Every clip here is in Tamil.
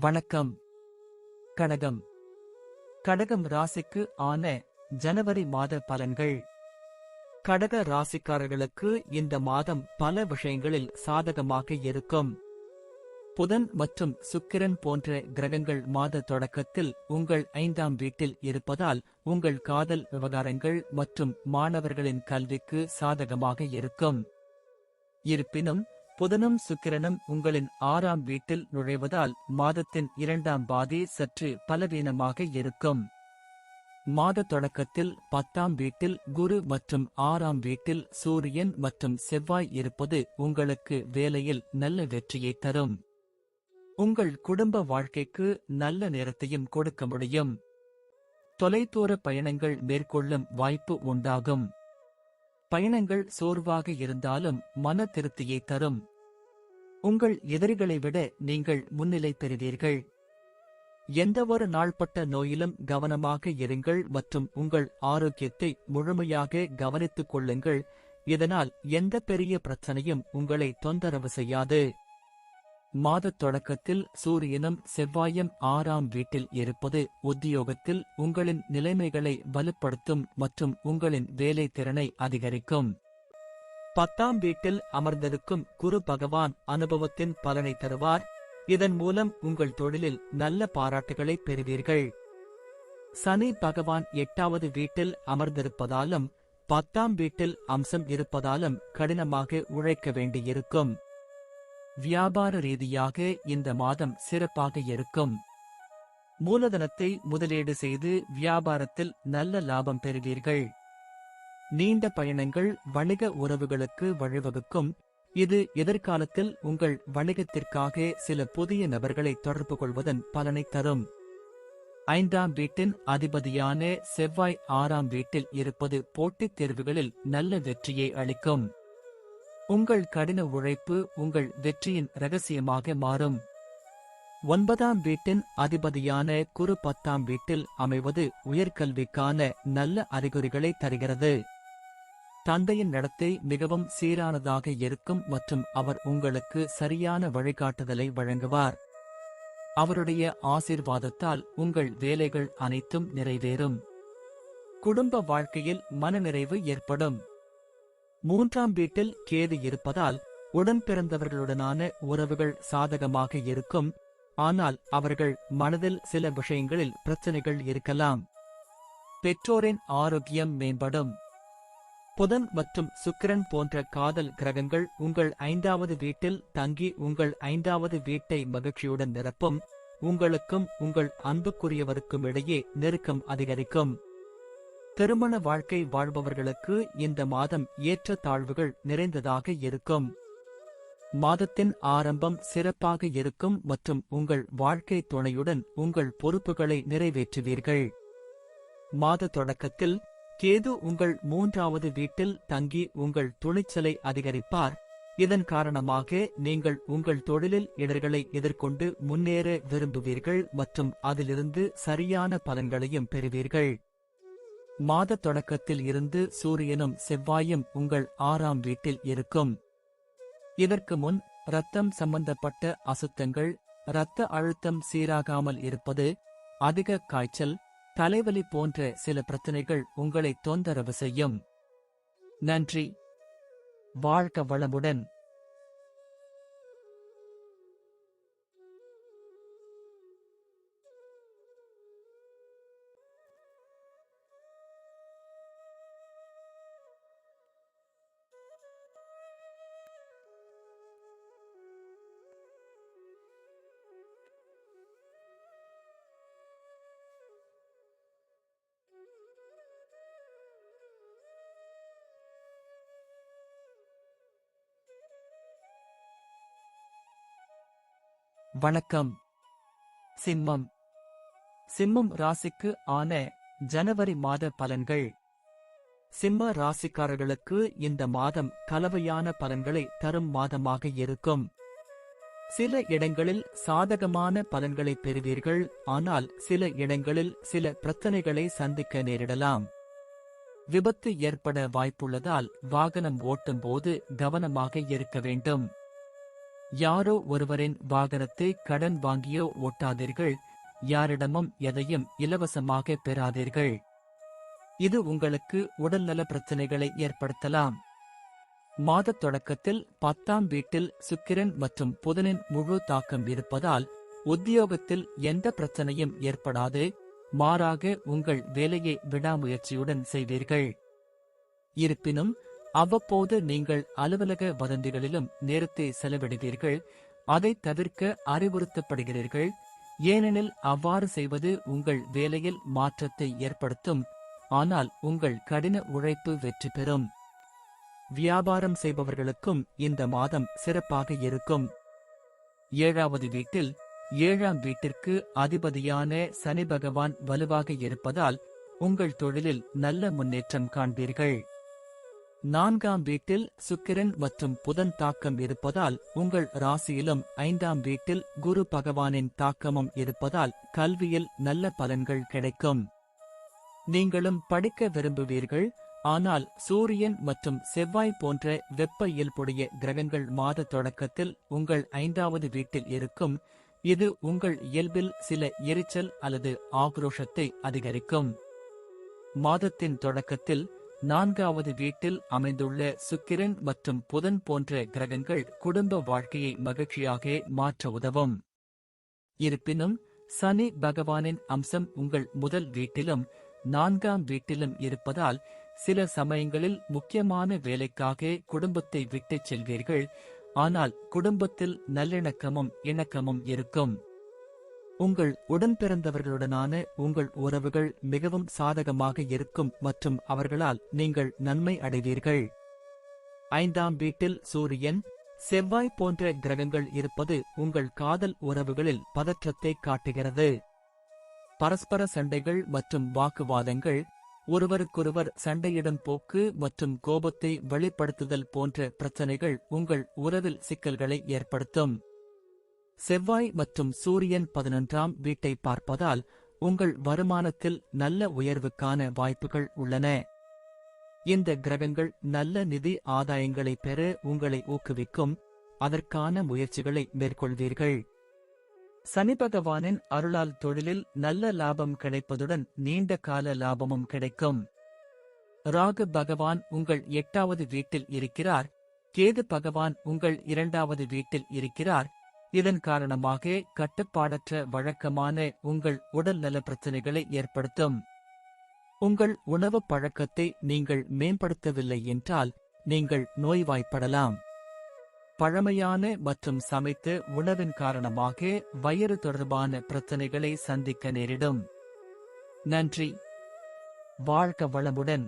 வணக்கம். கடகம் கடகம் ராசிக்கு ஆன ஜனவரி மாத பலன்கள். கடக ராசிக்காரர்களுக்கு இந்த மாதம் பல விஷயங்களில் சாதகமாக இருக்கும். புதன் மற்றும் சுக்கிரன் போன்ற கிரகங்கள் மாத தொடக்கத்தில் உங்கள் ஐந்தாம் வீட்டில் இருப்பதால் உங்கள் காதல் விவகாரங்கள் மற்றும் மாணவர்களின் கல்விக்கு சாதகமாக இருக்கும். இருப்பினும் புதனும் சுக்கிரனும் உங்களின் ஆறாம் வீட்டில் நுழைவதால் மாதத்தின் இரண்டாம் பாதி சற்று பலவீனமாக இருக்கும். மாத தொடக்கத்தில் பத்தாம் வீட்டில் குரு மற்றும் ஆறாம் வீட்டில் சூரியன் மற்றும் செவ்வாய் இருப்பது உங்களுக்கு வேலையில் நல்ல வெற்றியை தரும். உங்கள் குடும்ப வாழ்க்கைக்கு நல்ல நேரத்தையும் கொடுக்க முடியும். தொலைதூர பயணங்கள் மேற்கொள்ளும் வாய்ப்பு உண்டாகும். பயணங்கள் சோர்வாக இருந்தாலும் மன திருப்தியை தரும். உங்கள் எதிரிகளை விட நீங்கள் முன்னிலை பெறுவீர்கள். எந்தவொரு நாள்பட்ட நோயிலும் கவனமாக இருங்கள் மற்றும் உங்கள் ஆரோக்கியத்தை முழுமையாக கவனித்துக் கொள்ளுங்கள். இதனால் எந்த பெரிய பிரச்சனையும் உங்களை தொந்தரவு செய்யாது. மாதத் தொடக்கத்தில் சூரியனும் செவ்வாயும் ஆறாம் வீட்டில் இருப்பது உத்தியோகத்தில் உங்களின் நிலைமைகளை வலுப்படுத்தும் மற்றும் உங்களின் வேலை திறனை அதிகரிக்கும். பத்தாம் வீட்டில் அமர்ந்திருக்கும் குரு பகவான் அனுபவத்தின் பலனை தருவார். இதன் மூலம் உங்கள் தொழிலில் நல்ல பாராட்டுகளை பெறுவீர்கள். சனி பகவான் எட்டாவது வீட்டில் அமர்ந்திருப்பதாலும் பத்தாம் வீட்டில் அம்சம் இருப்பதாலும் கடினமாக உழைக்க வேண்டியிருக்கும். வியாபார ரீதியாக இந்த மாதம் சிறப்பாக இருக்கும். மூலதனத்தை முதலீடு செய்து வியாபாரத்தில் நல்ல லாபம் பெறுவீர்கள். நீண்ட பயணங்கள் வணிக உறவுகளுக்கு வழிவகுக்கும். இது எதிர்காலத்தில் உங்கள் வணிகத்திற்காக சில புதிய நபர்களை தொடர்பு கொள்வதன் பலனை தரும். ஐந்தாம் வீட்டின் அதிபதியான செவ்வாய் ஆறாம் வீட்டில் இருப்பது போட்டித் தேர்வுகளில் நல்ல வெற்றியை அளிக்கும். உங்கள் கடின உழைப்பு உங்கள் வெற்றியின் ரகசியமாக மாறும். ஒன்பதாம் வீட்டின் அதிபதியான குறு பத்தாம் வீட்டில் அமைவது உயர்கல்விக்கான நல்ல அறிகுறிகளை தருகிறது. தந்தையின் நடத்தை மிகவும் சீரானதாக இருக்கும் மற்றும் அவர் உங்களுக்கு சரியான வழிகாட்டுதலை வழங்குவார். அவருடைய ஆசீர்வாதத்தால் உங்கள் வேலைகள் அனைத்தும் நிறைவேறும். குடும்ப வாழ்க்கையில் மனநிறைவு ஏற்படும். மூன்றாம் வீட்டில் கேது இருப்பதால் உடன் பிறந்தவர்களுடனான உறவுகள் சாதகமாக இருக்கும். ஆனால் அவர்கள் மனதில் சில விஷயங்களில் பிரச்சனைகள் இருக்கலாம். பெற்றோரின் ஆரோக்கியம் மேம்படும். புதன் மற்றும் சுக்கிரன் போன்ற காதல் கிரகங்கள் உங்கள் ஐந்தாவது வீட்டில் தங்கி உங்கள் ஐந்தாவது வீட்டை மகிழ்ச்சியுடன் நிரப்பும். உங்களுக்கும் உங்கள் அன்புக்குரியவருக்கும் இடையே நெருக்கம் அதிகரிக்கும். திருமண வாழ்க்கை வாழ்பவர்களுக்கு இந்த மாதம் ஏற்ற தாழ்வுகள் நிறைந்ததாக இருக்கும். மாதத்தின் ஆரம்பம் சிறப்பாக இருக்கும் மற்றும் உங்கள் வாழ்க்கை துணையுடன் உங்கள் பொறுப்புகளை நிறைவேற்றுவீர்கள். மாத தொடக்கத்தில் கேது உங்கள் மூன்றாவது வீட்டில் தங்கி உங்கள் துணிச்சலை அதிகரிப்பார். இதன் காரணமாக நீங்கள் உங்கள் தொழிலில் இடர்களை எதிர்கொண்டு முன்னேற விரும்புவீர்கள் மற்றும் அதிலிருந்து சரியான பலன்களையும் பெறுவீர்கள். மாத தொடக்கத்தில் இருந்து சூரியனும் செவ்வாயும் உங்கள் ஆறாம் வீட்டில் இருக்கும். இதற்கு முன் இரத்தம் சம்பந்தப்பட்ட அசுத்தங்கள் இரத்த அழுத்தம் சீராகாமல் இருப்பது அதிக காய்ச்சல் தலைவலி போன்ற சில பிரச்சனைகள் உங்களை தொந்தரவு செய்யும். நன்றி. வாழ்க வளமுடன். வணக்கம். சிம்மம். சிம்மம் ராசிக்கு ஆன ஜனவரி மாத பலன்கள். சிம்ம ராசிக்காரர்களுக்கு இந்த மாதம் கலவையான பலன்களை தரும் மாதமாக இருக்கும். சில இடங்களில் சாதகமான பலன்களை பெறுவீர்கள் ஆனால் சில இடங்களில் சில பிரச்சனைகளை சந்திக்க நேரிடலாம். விபத்து ஏற்பட வாய்ப்புள்ளதால் வாகனம் ஓட்டும் போது கவனமாக இருக்க வேண்டும். யாரோ ஒருவரின் வாகனத்தை கடன் வாங்கியோ ஓட்டாதீர்கள் யாரிடமும் எதையும் இலவசமாக பெறாதீர்கள். இது உங்களுக்கு உடல்நல பிரச்சனைகளை ஏற்படுத்தலாம். மாதத் தொடக்கத்தில் பத்தாம் வீட்டில் சுக்கிரன் மற்றும் புதனின் முழு தாக்கம் இருப்பதால் உத்தியோகத்தில் எந்த பிரச்சனையும் ஏற்படாது. மாறாக உங்கள் வேலையை விடாமுயற்சியுடன் செய்வீர்கள். இருப்பினும் அவ்வப்போது நீங்கள் அலுவலக வதந்திகளிலும் நேரத்தை செலவிடுவீர்கள் அதை தவிர்க்க அறிவுறுத்தப்படுகிறீர்கள். ஏனெனில் அவ்வாறு செய்வது உங்கள் வேலையில் மாற்றத்தை ஏற்படுத்தும் ஆனால் உங்கள் கடின உழைப்பு வெற்றி பெறும். வியாபாரம் செய்பவர்களுக்கும் இந்த மாதம் சிறப்பாக இருக்கும். ஏழாவது வீட்டில் ஏழாம் வீட்டிற்கு அதிபதியான சனி பகவான் வலுவாக இருப்பதால் உங்கள் தொழிலில் நல்ல முன்னேற்றம் காண்பீர்கள். நான்காம் வீட்டில் சுக்கிரன் மற்றும் புதன் தாக்கம் இருப்பதால் உங்கள் ராசியிலும் ஐந்தாம் வீட்டில் குரு பகவானின் தாக்கமும் இருப்பதால் கல்வியில் நல்ல பலன்கள் கிடைக்கும். நீங்களும் படிக்க விரும்புவீர்கள் ஆனால் சூரியன் மற்றும் செவ்வாய் போன்ற வெப்ப இயல்புடைய கிரகங்கள் மாத தொடக்கத்தில் உங்கள் ஐந்தாவது வீட்டில் இருக்கும் இது உங்கள் இயல்பில் சில எரிச்சல் அல்லது ஆக்ரோஷத்தை அதிகரிக்கும். மாதத்தின் தொடக்கத்தில் நான்காவது வீட்டில் அமைந்துள்ள சுக்கிரன் மற்றும் புதன் போன்ற கிரகங்கள் குடும்ப வாழ்க்கையை மகிழ்ச்சியாக மாற்ற உதவும். இருப்பினும் சனி பகவானின் அம்சம் உங்கள் முதல் வீட்டிலும் நான்காம் வீட்டிலும் இருப்பதால் சில சமயங்களில் முக்கியமான வேலைக்காக குடும்பத்தை விட்டுச் செல்வீர்கள். ஆனால் குடும்பத்தில் நல்லிணக்கமும் இணக்கமும் இருக்கும். உங்கள் உடன்பிறந்தவர்களுடனான உங்கள் உறவுகள் மிகவும் சாதகமாக இருக்கும் மற்றும் அவர்களால் நீங்கள் நன்மை அடைவீர்கள். ஐந்தாம் வீட்டில் சூரியன் செவ்வாய் போன்ற கிரகங்கள் இருப்பது உங்கள் காதல் உறவுகளில் பதற்றத்தை காட்டுகிறது. பரஸ்பர சண்டைகள் மற்றும் வாக்குவாதங்கள் ஒருவருக்கொருவர் சண்டையிடும் போக்கு மற்றும் கோபத்தை வெளிப்படுத்துதல் போன்ற பிரச்சனைகள் உங்கள் உறவில் சிக்கல்களை ஏற்படுத்தும். செவ்வாய் மற்றும் சூரியன் பதினொன்றாம் வீட்டை பார்ப்பதால் உங்கள் வருமானத்தில் நல்ல உயர்வுக்கான வாய்ப்புகள் உள்ளன. இந்த கிரகங்கள் நல்ல நிதி ஆதாயங்களை பெற உங்களை ஊக்குவிக்கும். அதற்கான முயற்சிகளை மேற்கொள்வீர்கள். சனி பகவானின் அருளால் தொழிலில் நல்ல லாபம் கிடைப்பதுடன் நீண்ட கால லாபமும் கிடைக்கும். ராகு பகவான் உங்கள் எட்டாவது வீட்டில் இருக்கிறார். கேது பகவான் உங்கள் இரண்டாவது வீட்டில் இருக்கிறார். இதன் காரணமாக கட்டுப்பாடற்ற வழக்கமான உங்கள் உடல்நல பிரச்சனைகளை ஏற்படுத்தும். உங்கள் உணவு பழக்கத்தை நீங்கள் மேம்படுத்தவில்லை என்றால் நீங்கள் நோய்வாய்ப்படலாம். பழமையான மற்றும் சமைத்த உணவின் காரணமாக வயிறு தொடர்பான பிரச்சனைகளை சந்திக்க நேரிடும். நன்றி. வாழ்க வளமுடன்.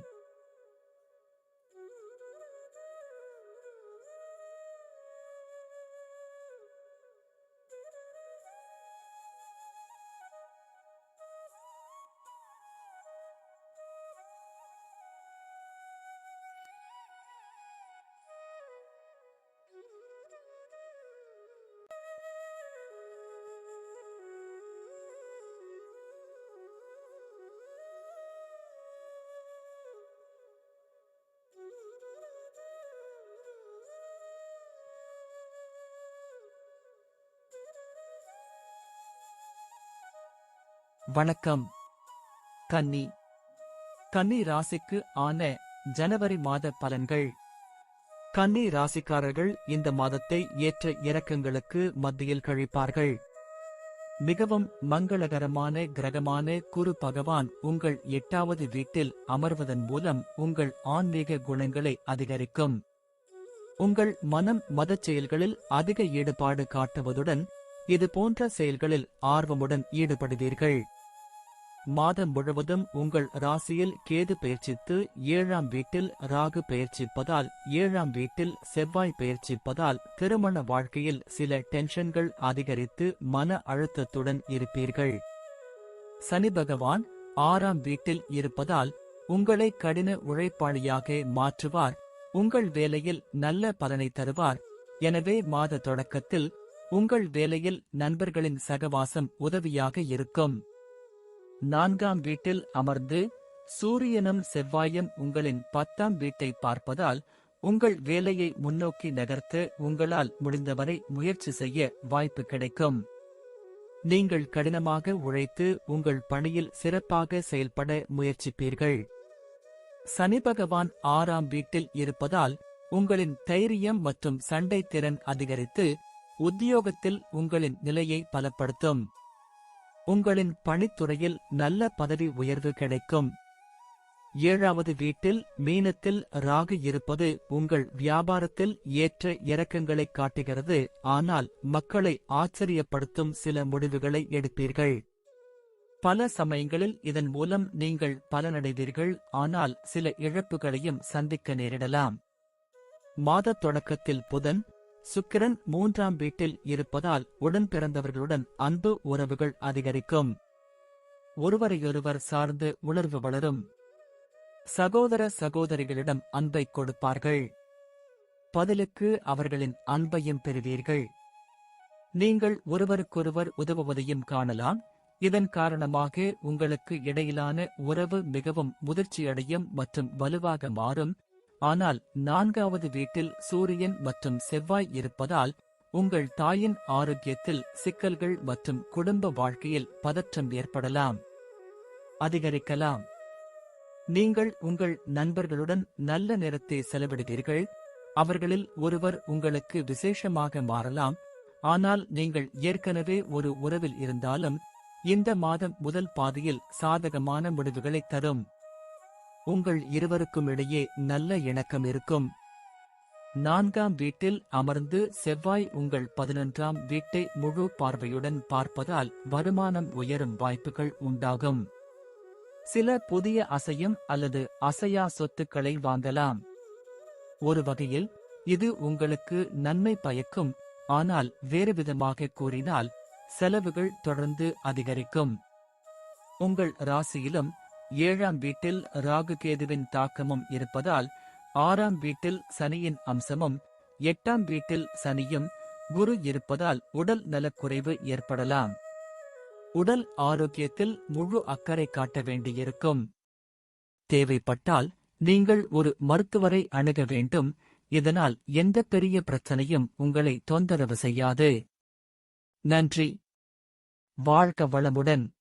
வணக்கம். கன்னி. கன்னி ராசிக்கு ஆன ஜனவரி மாத பலன்கள். கன்னி ராசிக்காரர்கள் இந்த மாதத்தை ஏற்ற இறக்கங்களுக்கு மத்தியில் கழிப்பார்கள். மிகவும் மங்களகரமான கிரகமான குரு பகவான் உங்கள் எட்டாவது வீட்டில் அமர்வதன் மூலம் உங்கள் ஆன்மீக குணங்களை அதிகரிக்கும். உங்கள் மனம் மதச் செயல்களில் அதிக ஈடுபாடு காட்டுவதுடன் இது போன்ற செயல்களில் ஆர்வமுடன் ஈடுபடுவீர்கள். மாதம் முழுவதும் உங்கள் ராசியில் கேது பெயர்ச்சித்து ஏழாம் வீட்டில் ராகு பெயர்ச்சிப்பதால் ஏழாம் வீட்டில் செவ்வாய் பெயர்ச்சிப்பதால் திருமண வாழ்க்கையில் சில டென்ஷன்கள் அதிகரித்து மன அழுத்தத்துடன் இருப்பீர்கள். சனி பகவான் ஆறாம் வீட்டில் இருப்பதால் உங்களை கடின உழைப்பாளியாக மாற்றுவார். உங்கள் வேலையில் நல்ல பலனை தருவார். எனவே மாத தொடக்கத்தில் உங்கள் வேலையில் நண்பர்களின் சகவாசம் உதவியாக இருக்கும். நான்காம் வீட்டில் அமர்ந்து சூரியனும் செவ்வாயும் உங்களின் பத்தாம் வீட்டை பார்ப்பதால் உங்கள் வேலையை முன்னோக்கி நகர்த்த உங்களால் முடிந்தவரை முயற்சி செய்ய வாய்ப்பு கிடைக்கும். நீங்கள் கடினமாக உழைத்து உங்கள் பணியில் சிறப்பாக செயல்பட முயற்சிப்பீர்கள். சனி பகவான் ஆறாம் வீட்டில் இருப்பதால் உங்களின் தைரியம் மற்றும் சண்டை திறன் அதிகரித்து உத்தியோகத்தில் உங்களின் நிலையை பலப்படுத்தும். உங்களின் பணித்துறையில் நல்ல பதவி உயர்வு கிடைக்கும். ஏழாவது வீட்டில் மீனத்தில் ராகு இருப்பது உங்கள் வியாபாரத்தில் ஏற்ற இறக்கங்களை காட்டுகிறது. ஆனால் மக்களை ஆச்சரியப்படுத்தும் சில முடிவுகளை எடுப்பீர்கள். பல சமயங்களில் இதன் மூலம் நீங்கள் பலனடைவீர்கள். ஆனால் சில இழப்புகளையும் சந்திக்க நேரிடலாம். மாத தொடக்கத்தில் புதன் சுக்கிரன் மூன்றாம் வீட்டில் இருப்பதால் உடன் பிறந்தவர்களுடன் அன்பு உறவுகள் அதிகரிக்கும். ஒருவரையொருவர் சார்ந்து உணர்வு வளரும். சகோதர சகோதரிகளிடம் அன்பை கொடுப்பார்கள். பதிலுக்கு அவர்களின் அன்பையும் பெறுவீர்கள். நீங்கள் ஒருவருக்கொருவர் உதவுவதையும் காணலாம். இதன் காரணமாக உங்களுக்கு இடையிலான உறவு மிகவும் முதிர்ச்சியடையும் மற்றும் வலுவாக மாறும். ஆனால் நான்காவது வீட்டில் சூரியன் மற்றும் செவ்வாய் இருப்பதால் உங்கள் தாயின் ஆரோக்கியத்தில் சிக்கல்கள் மற்றும் குடும்ப வாழ்க்கையில் பதற்றம் ஏற்படலாம். அதிகரிக்கலாம். நீங்கள் உங்கள் நண்பர்களுடன் நல்ல நேரத்தை செலவிடுவீர்கள். அவர்களில் ஒருவர் உங்களுக்கு விசேஷமாக மாறலாம். ஆனால் நீங்கள் ஏற்கனவே ஒரு உறவில் இருந்தாலும் இந்த மாதம் முதல் பாதியில் சாதகமான முடிவுகளை தரும். உங்கள் இருவருக்கும் இடையே நல்ல இணக்கம் இருக்கும். நான்காம் வீட்டில் அமர்ந்து செவ்வாய் உங்கள் பதினொன்றாம் வீட்டை முழு பார்வையுடன் பார்ப்பதால் வருமானம் உயரும் வாய்ப்புகள் உண்டாகும். சில புதிய அசையும் அல்லது அசையா சொத்துக்களை வாங்கலாம். ஒரு வகையில் இது உங்களுக்கு நன்மை பயக்கும் ஆனால் வேறு விதமாக கூறினால் செலவுகள் தொடர்ந்து அதிகரிக்கும். உங்கள் ராசியிலும் ஏழாம் வீட்டில் ராகு கேதுவின் தாக்கமும் இருப்பதால் ஆறாம் வீட்டில் சனியின் அம்சமும் எட்டாம் வீட்டில் சனியும் குரு இருப்பதால் உடல் நலக்குறைவு ஏற்படலாம். உடல் ஆரோக்கியத்தில் முழு அக்கறை காட்ட வேண்டியிருக்கும். தேவைப்பட்டால் நீங்கள் ஒரு மருத்துவரை அணுக வேண்டும். இதனால் எந்த பெரிய பிரச்சனையும் உங்களை தொந்தரவு செய்யாது. நன்றி. வாழ்க வளமுடன்.